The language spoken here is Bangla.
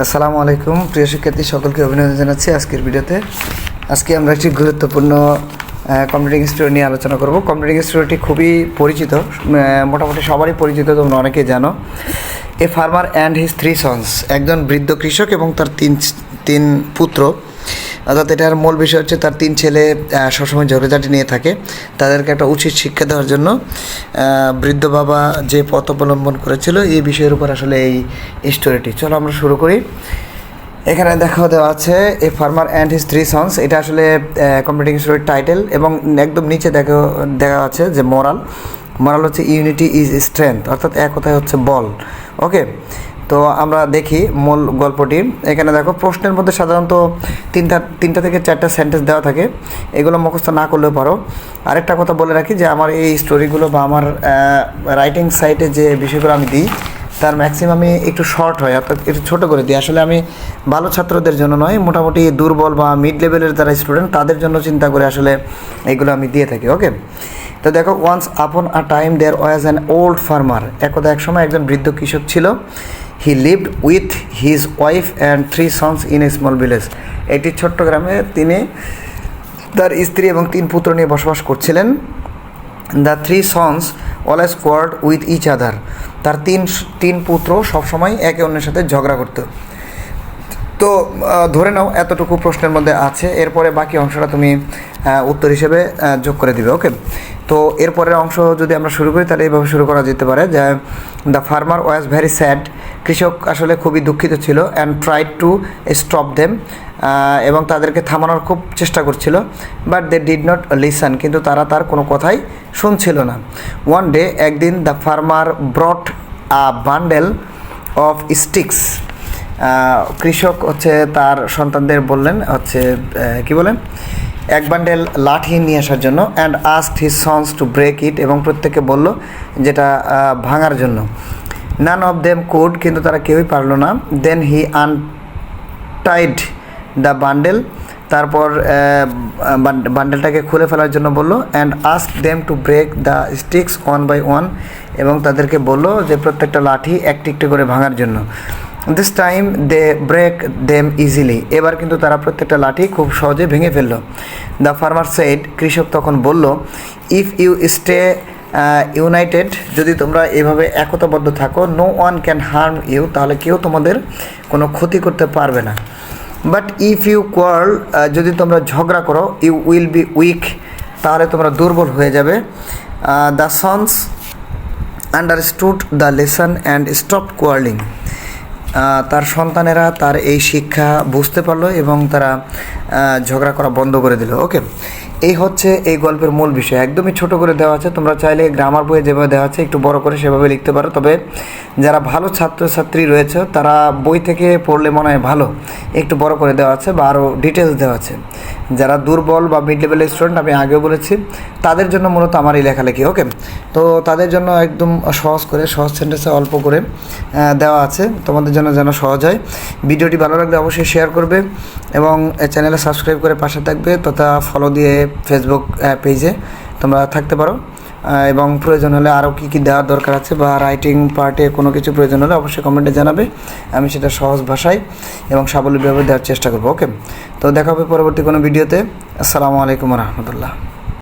আসসালামু আলাইকুম, প্রিয় শিক্ষার্থী, সকলকে অভিনন্দন জানাচ্ছি আজকের ভিডিওতে। আজকে আমরা একটি গুরুত্বপূর্ণ কম্পিউটিং স্টুডিও নিয়ে আলোচনা করব। কম্পিউটিং স্টোরিটি খুবই পরিচিত মোটামুটি সবারই পরিচিত, তোমরা অনেকেই জানো। A farmer and his three sons একজন বৃদ্ধ কৃষক এবং তার তিন তিন পুত্র। অর্থাৎ এটার মূল বিষয় হচ্ছে তার তিন ছেলে সবসময় ঝগড়াঝাটি নিয়ে থাকে। তাদেরকে একটা উচিত শিক্ষা দেওয়ার জন্য বৃদ্ধ বাবা যে পথ অবলম্বন করেছিল, এই বিষয়ের উপর আসলে এই স্টোরিটি চলো আমরা শুরু করি। এখানে দেখা দেওয়া আছে a farmer and his three sons এটা আসলে কম্পিউটিং স্টোরির টাইটেল এবং একদম নিচে দেখা দেখা আছে যে মোরাল মোরাল হচ্ছে ইউনিটি ইজ স্ট্রেংথ অর্থাৎ এক কথায় হচ্ছে বল। ওকে তো আমরা দেখি মূল গল্পটি। এখানে দেখো, প্রশ্নের মধ্যে সাধারণত তিনটা তিনটা থেকে চারটা সেন্টেন্স দেওয়া থাকে। এগুলো মুখস্থ না করলেও পারো। আরেকটা কথা বলে রাখি যে, আমার এই স্টোরিগুলো বা আমার রাইটিং সাইটে যে বিষয়গুলো আমি দিই, তার ম্যাক্সিমামই একটু শর্ট হয়, অর্থাৎ একটু ছোটো করে দিই। আসলে আমি ভালো ছাত্রদের জন্য নয়, মোটামুটি দুর্বল বা মিড লেভেলের যারা স্টুডেন্ট তাদের জন্য চিন্তা করে আসলে এইগুলো আমি দিয়ে থাকি ওকে তো দেখো once upon a time there was an old farmer একদা এক সময় একজন বৃদ্ধ কৃষক ছিল। He lived with his wife and three sons in a small village একটি ছোট্ট গ্রামে তিনি তার স্ত্রী এবং তিন পুত্র নিয়ে বসবাস করছিলেন। The three sons always quarrelled with each other তার তিন তিন পুত্র সবসময় একে অন্যের সাথে ঝগড়া করত। তো ধরে নাও এতটুকু প্রশ্নের মধ্যে আছে। এরপরে বাকি অংশটা তুমি উত্তর হিসেবে যোগ করে দিবে, ওকে? তো, এরপরের অংশ যদি আমরা শুরু করি, তাহলে এইভাবে শুরু করা যেতে পারে যে the farmer was very sad কৃষক আসলে খুবই দুঃখিত ছিল and try to stop them এবং তাদেরকে থামানোর খুব চেষ্টা করছিল but they did not listen কিন্তু তারা তার কোনো কথাই শুনছিল না। ওয়ান ডে একদিন the farmer brought a bundle of sticks কৃষক হচ্ছে তার সন্তানদের বললেন, হচ্ছে কি বলেন? এক বান্ডেল লাঠি নিয়ে আসার জন্য and asked his sons to break it এবং প্রত্যেকে বলল যেটা ভাঙার জন্য। নান অফ দেম কোড কিন্তু তারা কেউই পারল না। Then he untied the bundle তারপর বান্ডেলটাকে খুলে ফেলার জন্য বলল and ask them to break the sticks one by one এবং তাদেরকে বলল যে প্রত্যেকটা লাঠি একটি একটি করে ভাঙার জন্য। This time they break them easily এবার কিন্তু তারা প্রত্যেকটা লাঠি খুব সহজে ভেঙে ফেলল। দ্য ফার্মার সাইড কৃষক তখন বলল ইফ ইউ স্টে ইউনাইটেড যদি তোমরা এভাবে একতাবদ্ধ থাকো no one can harm you তাহলে কেউ তোমাদের কোনো ক্ষতি করতে পারবে না। বাট ইফ ইউ কোয়ার্ল যদি তোমরা ঝগড়া করো ইউ উইল বি উইক তাহলে তোমরা দুর্বল হয়ে যাবে। The sons understood the lesson and stop quarrelling তার সন্তানেরা তার এই শিক্ষা বুঝতে পারল এবং তারা ঝগড়া করা বন্ধ করে দিল। ওকে এই হচ্ছে এই গল্পের মূল বিষয়। একদমই ছোট করে দেওয়া আছে। তোমরা চাইলে গ্রামার বইয়ে যেভাবে দেওয়া আছে একটু বড় করে সেভাবে লিখতে পারো। তবে যারা ভালো ছাত্রছাত্রী রয়েছে, তারা বই থেকে পড়লে মনে হয় ভালো। একটু বড় করে দেওয়া আছে বা আরও ডিটেলস দেওয়া আছে। যারা দুর্বল বা মিড লেভেলের স্টুডেন্ট আমি আগেও বলেছি, তাদের জন্য মূলত আমার এই লেখালেখি ওকে তো তাদের জন্য একদম সহজ করে, সহজ সেন্টেন্সে অল্প করে দেওয়া আছে। তোমাদের জন্য যেন সহজ হয়। ভিডিওটি ভালো লাগলে অবশ্যই শেয়ার করবে এবং চ্যানেলে সাবস্ক্রাইব করে পাশে থাকবে। তথা ফলো দিয়ে ফেসবুক পেজে তোমরা থাকতে পারো। এবং প্রয়োজন হলে আরও কী কী দেওয়ার দরকার আছে বা রাইটিং পার্টে কোনো কিছু প্রয়োজন হলে অবশ্যই কমেন্টে জানাবে। আমি সেটা সহজ ভাষায় এবং সাবলীভাবে দেওয়ার চেষ্টা করব ওকে তো দেখা হবে পরবর্তী কোনো ভিডিওতে আসসালামু আলাইকুম রহমতুল্লাহ।